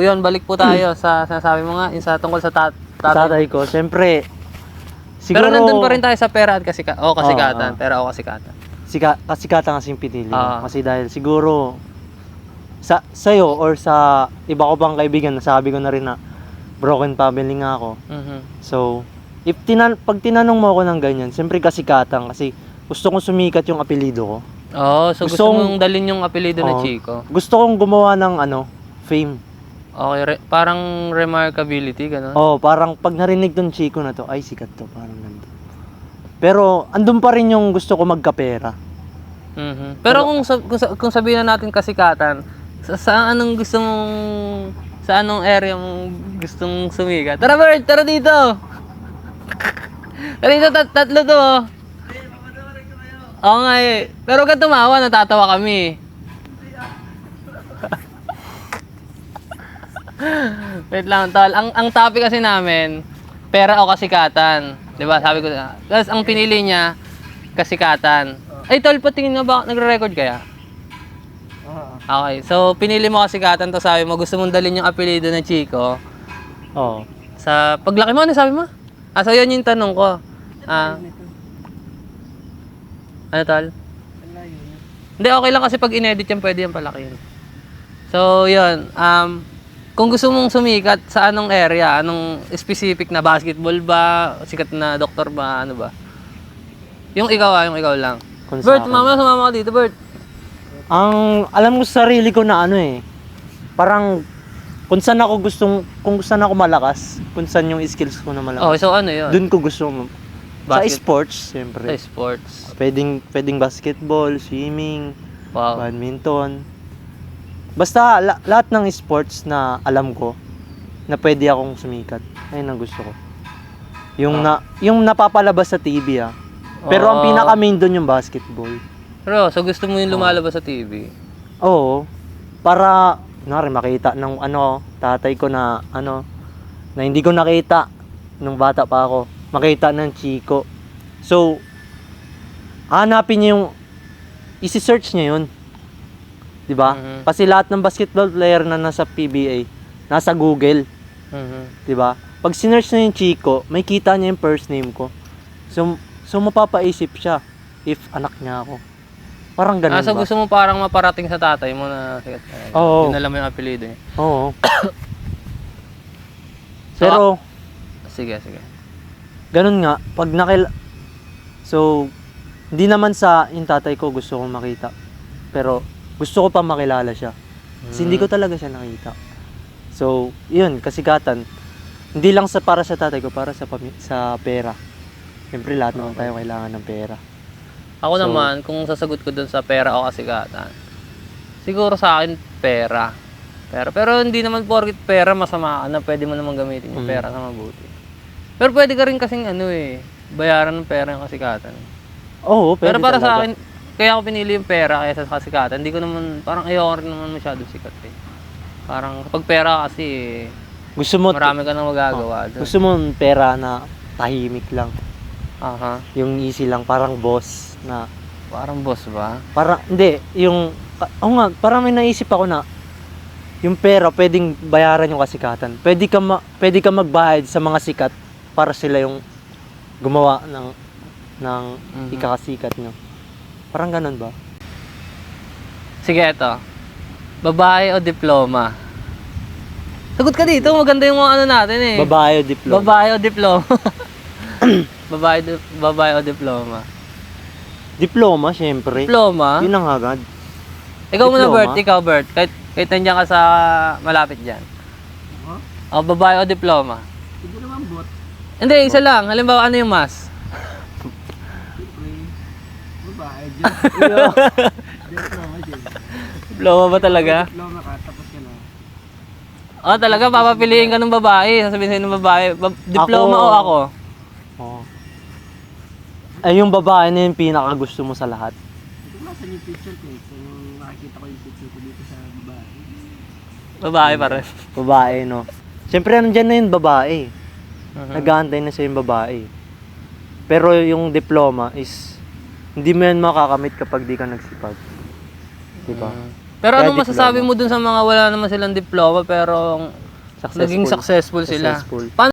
Yun, balik po tayo sa sinasabi mo nga, yung sa tungkol sa tat tatay. Tatay ko, siyempre, siguro, Pero nandun pa rin tayo sa pera at kasika oh, kasikatan. Oo, oo. Pera o kasikatan. sika, kasikatan kasi yung pinili. Ah. Kasi dahil siguro, sa sa'yo or sa iba ko pang kaibigan, nasabi ko na rin na broken family nga ako. Mhm. So, if tinan pag tinanong mo ako ng ganyan, siyempre kasikatan kasi gusto kong sumikat yung apelido ko. Oh, so gusto, Gustong- mong dalhin yung apelido na Oo. Chico. Gusto kong gumawa ng ano, fame. Okay, re- parang remarkability, gano'n? Oh, parang pag narinig tong Chico na to, ay sikat to, parang ganito. Pero andun pa rin yung gusto ko magkapera. Mhm. Pero kung, sab- kung, sa- kung sabihin na natin kasikatan, sa, sa anong gusto mong sa anong area mong gustong sumikat? Tara Bert, tara dito. Tara dito, tat tatlo to. oh. Oo nga eh. Pero huwag tumawa, natatawa kami. Wait lang, tol. Ang, ang topic kasi namin, pera o kasikatan. Di ba? Sabi ko na. Tapos ang pinili niya, kasikatan. Ay, tol, patingin nga ba? Nagre-record kaya? Okay. So, pinili mo kasikatan to sabi mo, gusto mong dalhin yung apelido na Chico. Oh. Sa paglaki mo, ano sabi mo? Ah, so yun yung tanong ko. Ah, ano tol? Hindi, okay lang kasi pag inedit yan, pwede yan palakihin. So, yun. Um, kung gusto mong sumikat sa anong area, anong specific na basketball ba, sikat na doktor ba, ano ba? Yung ikaw ah, yung ikaw lang. Kung sa Bert, akin. mama, sumama ka dito, Bert. Ang alam ko sa sarili ko na ano eh, parang kung saan ako gustong, kung saan ako malakas, kung saan yung skills ko na Oh, malakas, so ano yun? dun ko gusto mo. Sa Basket- sports, Sa siyempre. sports. Pwedeng, pwedeng basketball, swimming, Wow. badminton. Basta la- lahat ng sports na alam ko na pwede akong sumikat. Ayun ang gusto ko. Yung na yung napapalabas sa TV ah. Pero ang Oh. pinaka main doon yung basketball. Pero, so gusto mo yung lumalabas sa TV? Oo. Para nari makita ng ano tatay ko na ano na hindi ko nakita nung bata pa ako. Makita ng Chico. So hanapin niya yung isi-search niya yun. 'Di ba? Mhm. Kasi lahat ng basketball player na nasa PBA nasa Google, Mhm. 'di ba? Pag sinearch na yung Chico, may kita niya yung first name ko. So so mapapaisip siya if anak niya ako. Parang ganun Ah, so ba? gusto mo parang maparating sa tatay mo na sikat. Oo. Yun alam mo yung apelido niya. Oo. So, Pero, Sige, sige. ganun nga, pag nakil... So, hindi naman sa yung tatay ko gusto kong makita. Pero, gusto ko pa makilala siya. Kasi hindi ko talaga siya nakita. So, yun, kasikatan. Hindi lang sa para sa tatay ko, para sa pami- sa pera. Siyempre, lahat naman tayo kailangan ng pera. Ako So- naman, kung sasagot ko dun sa pera o kasikatan, siguro sa akin, pera. Pero, pero hindi naman porkit pera masama ka na pwede mo naman gamitin yung Mm. pera sa mabuti. Pero pwede ka rin kasing ano eh, bayaran ng pera yung kasikatan. Oo, Pero pwede para sa akin, kaya ako pinili yung pera kaysa sa kasikatan. Hindi ko naman, parang ayoko rin naman masyado sikat eh. Parang kapag pera kasi, Gusto mo, marami ka nang magagawa. dun. gusto mo pera na tahimik lang. Aha. Yung easy lang, parang boss na Parang boss ba? Para hindi yung oh nga, parang may naisip ako na yung pera pwedeng bayaran yung kasikatan. Pwede ka ma, pwede ka magbayad sa mga sikat para sila yung gumawa ng ng Mhm. ikakasikat nyo. Parang ganun ba? Sige, eto. Babae o diploma? Sagot ka dito, maganda yung mga ano natin eh. Babae o diploma? Babae o diploma? babae, di- babae o diploma? diploma, syempre. Diploma? Yun ang agad. Ikaw muna, diploma? Bert. Ikaw, Bert. Kahit, kahit nandiyan ka sa malapit dyan. O, babae o diploma? Hindi naman bot. Hindi, isa lang. Halimbawa, ano yung mas? Babae, dyan. Diploma ba talaga? Diploma ka, tapos ka na. O, talaga, papapiliin ka ng babae. Sasabihin sa'yo ng babae. Ba- diploma Ako- o ako? Oo. Ay, yung babae na yung pinaka gusto mo sa lahat. Ito nga sa yung picture ko. eh. So, nung nakikita ko yung picture ko dito sa babae. Babae pa rin. Babae, no? Siyempre, nandyan na yung babae. Mhm. Nag-aantay na siya yung babae. Pero yung diploma is hindi mo yan makakamit kapag di ka nagsipag. Di ba? Mhm. Pero Kaya anong masasabi mo dun sa mga wala naman silang diploma pero Successful. naging successful sila? Successful. Paano